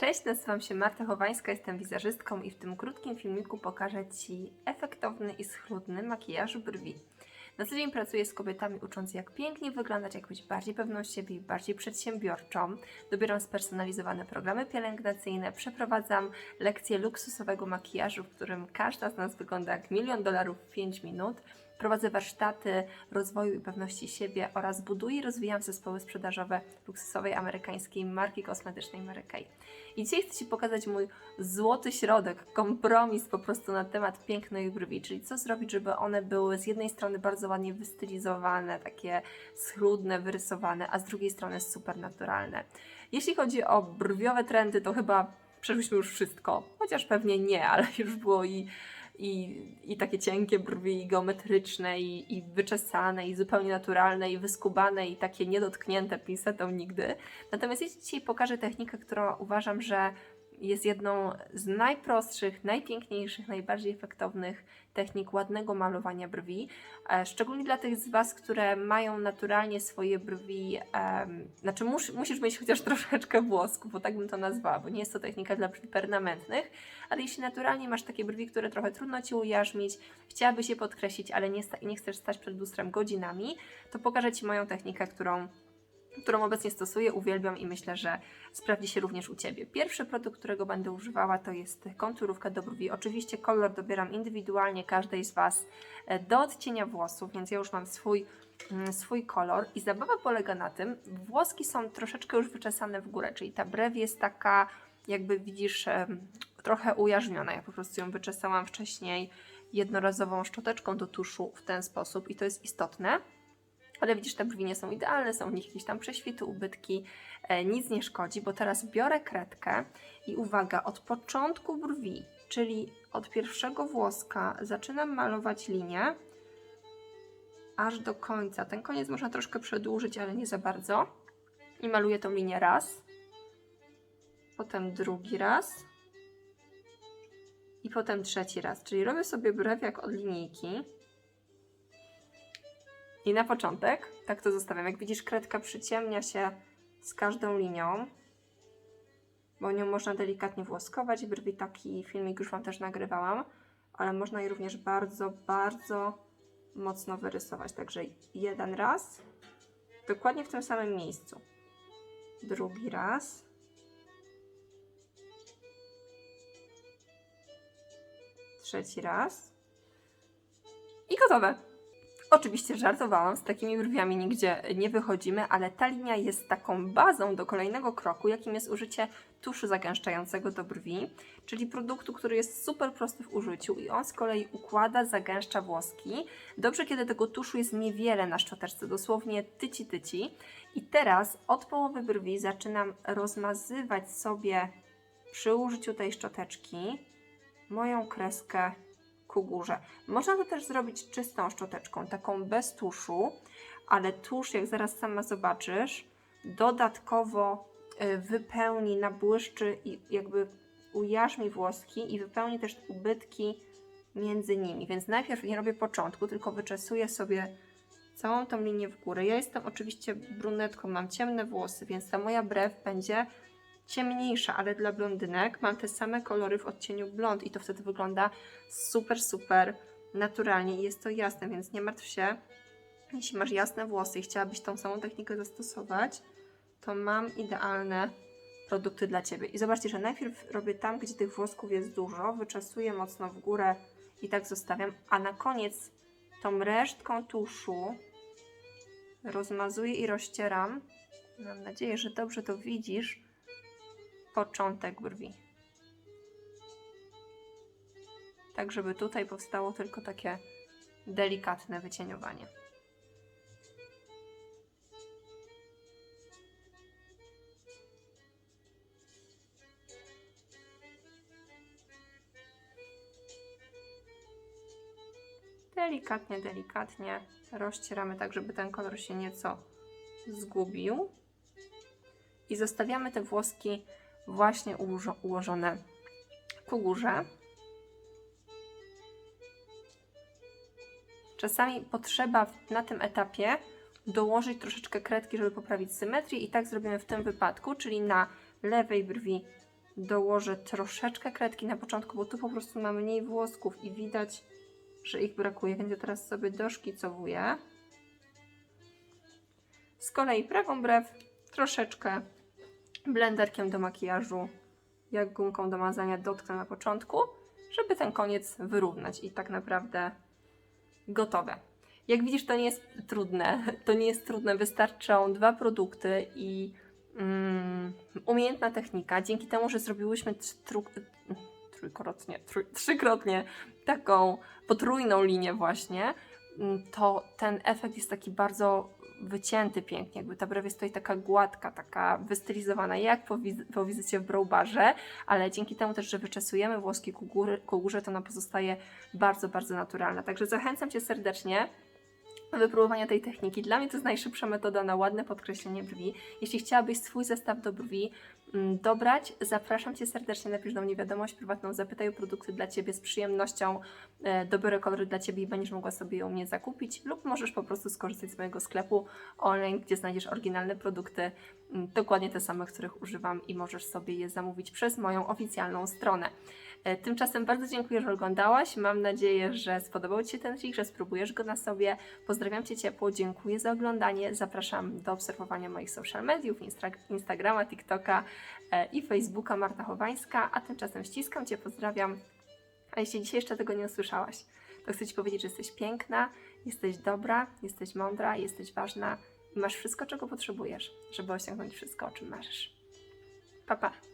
Cześć, nazywam się Marta Chowańska, jestem wizerzystką i w tym krótkim filmiku pokażę Ci efektowny i schludny makijaż brwi. Na co dzień pracuję z kobietami, ucząc jak pięknie wyglądać, jak być bardziej pewną siebie i bardziej przedsiębiorczą. Dobieram spersonalizowane programy pielęgnacyjne, przeprowadzam lekcje luksusowego makijażu, w którym każda z nas wygląda jak milion dolarów w 5 minut. Prowadzę warsztaty rozwoju i pewności siebie oraz buduję i rozwijam zespoły sprzedażowe luksusowej amerykańskiej marki kosmetycznej Mary Kay. I dzisiaj chcę Ci pokazać mój złoty środek, kompromis po prostu na temat pięknej brwi, czyli co zrobić, żeby one były z jednej strony bardzo ładnie wystylizowane, takie schludne, wyrysowane, a z drugiej strony super naturalne. Jeśli chodzi o brwiowe trendy, to chyba przeszliśmy już wszystko, chociaż pewnie nie, ale już było i i, i takie cienkie brwi, geometryczne, i, i wyczesane, i zupełnie naturalne, i wyskubane, i takie niedotknięte pinsetą nigdy. Natomiast ja Ci dzisiaj pokażę technikę, którą uważam, że jest jedną z najprostszych, najpiękniejszych, najbardziej efektownych technik ładnego malowania brwi. E, Szczególnie dla tych z Was, które mają naturalnie swoje brwi, em, znaczy mus, musisz mieć chociaż troszeczkę włosku, bo tak bym to nazwała, bo nie jest to technika dla brwi permanentnych, ale jeśli naturalnie masz takie brwi, które trochę trudno Ci ujarzmić, chciałabyś je podkreślić, ale nie, nie chcesz stać przed lustrem godzinami, to pokażę Ci moją technikę, którą którą obecnie stosuję, uwielbiam i myślę, że sprawdzi się również u Ciebie. Pierwszy produkt, którego będę używała, to jest konturówka do brwi. Oczywiście kolor dobieram indywidualnie każdej z Was e, do odcienia włosów, więc ja już mam swój, mm, swój kolor i zabawa polega na tym, włoski są troszeczkę już wyczesane w górę, czyli ta brew jest taka, jakby widzisz, trochę ujarzmiona. Ja po prostu ją wyczesałam wcześniej jednorazową szczoteczką do tuszu w ten sposób i to jest istotne. Ale widzisz, te brwi nie są idealne, są w nich jakieś tam prześwity, ubytki, e, nic nie szkodzi, bo teraz biorę kredkę i uwaga, od początku brwi, czyli od pierwszego włoska zaczynam malować linię aż do końca. Ten koniec można troszkę przedłużyć, ale nie za bardzo. I maluję tą linię raz, potem drugi raz i potem trzeci raz. Czyli robię sobie brew jak od linijki. I na początek, tak to zostawiam. Jak widzisz, kredka przyciemnia się z każdą linią, bo nią można delikatnie włoskować. Brwi taki filmik już Wam też nagrywałam, ale można je również bardzo, bardzo mocno wyrysować. Także jeden raz, dokładnie w tym samym miejscu. Drugi raz. Trzeci raz. I gotowe. Oczywiście żartowałam, z takimi brwiami nigdzie nie wychodzimy, ale ta linia jest taką bazą do kolejnego kroku, jakim jest użycie tuszu zagęszczającego do brwi, czyli produktu, który jest super prosty w użyciu i on z kolei układa, zagęszcza włoski. Dobrze, kiedy tego tuszu jest niewiele na szczoteczce, dosłownie tyci tyci. I teraz od połowy brwi zaczynam rozmazywać sobie przy użyciu tej szczoteczki moją kreskę ku górze. Można to też zrobić czystą szczoteczką, taką bez tuszu, ale tusz, jak zaraz sama zobaczysz, dodatkowo y, wypełni, nabłyszczy i jakby ujarzmi włoski i wypełni też ubytki między nimi. Więc najpierw nie robię początku, tylko wyczesuję sobie całą tą linię w górę. Ja jestem oczywiście brunetką, mam ciemne włosy, więc ta moja brew będzie ciemniejsza, ale dla blondynek mam te same kolory w odcieniu blond i to wtedy wygląda super, super naturalnie i jest to jasne, więc nie martw się. Jeśli masz jasne włosy i chciałabyś tą samą technikę zastosować, to mam idealne produkty dla Ciebie. I zobaczcie, że najpierw robię tam, gdzie tych włosków jest dużo, wyczesuję mocno w górę i tak zostawiam, a na koniec tą resztką tuszu rozmazuję i rozcieram. Mam nadzieję, że dobrze to widzisz początek brwi. Tak, żeby tutaj powstało tylko takie delikatne wycieniowanie. Delikatnie, delikatnie rozcieramy tak, żeby ten kolor się nieco zgubił. I zostawiamy te włoski właśnie ułożo- ułożone ku górze. Czasami potrzeba na tym etapie dołożyć troszeczkę kredki, żeby poprawić symetrię i tak zrobimy w tym wypadku, czyli na lewej brwi dołożę troszeczkę kredki na początku, bo tu po prostu mam mniej włosków i widać, że ich brakuje, więc ja teraz sobie doszkicowuję. Z kolei prawą brew troszeczkę blenderkiem do makijażu, jak gumką do mazania dotknę na początku, żeby ten koniec wyrównać i tak naprawdę gotowe. Jak widzisz, to nie jest trudne. To nie jest trudne. Wystarczą dwa produkty i mm, umiejętna technika. Dzięki temu, że zrobiłyśmy tru, trójkrotnie, trój, trzykrotnie taką potrójną linię właśnie, mm, to ten efekt jest taki bardzo wycięty pięknie, jakby ta brew jest tutaj taka gładka, taka wystylizowana, jak po, wiz- po wizycie w browbarze, ale dzięki temu też, że wyczesujemy włoski ku, góry, ku górze, to ona pozostaje bardzo, bardzo naturalna. Także zachęcam Cię serdecznie do wypróbowania tej techniki. Dla mnie to jest najszybsza metoda na ładne podkreślenie brwi. Jeśli chciałabyś swój zestaw do brwi dobrać, zapraszam Cię serdecznie, napisz do mnie wiadomość prywatną, zapytaj o produkty dla Ciebie z przyjemnością, e, dobiorę kolory dla Ciebie i będziesz mogła sobie u mnie zakupić lub możesz po prostu skorzystać z mojego sklepu online, gdzie znajdziesz oryginalne produkty, mm, dokładnie te same, których używam i możesz sobie je zamówić przez moją oficjalną stronę. E, Tymczasem bardzo dziękuję, że oglądałaś. Mam nadzieję, że spodobał Ci się ten trik, że spróbujesz go na sobie. Pozdrawiam Cię ciepło, dziękuję za oglądanie. Zapraszam do obserwowania moich social mediów, Instagrama, TikToka i Facebooka Marta Chowańska. A tymczasem ściskam Cię, pozdrawiam. A jeśli dzisiaj jeszcze tego nie usłyszałaś, to chcę Ci powiedzieć, że jesteś piękna, jesteś dobra, jesteś mądra, jesteś ważna i masz wszystko, czego potrzebujesz, żeby osiągnąć wszystko, o czym marzysz. Pa, pa!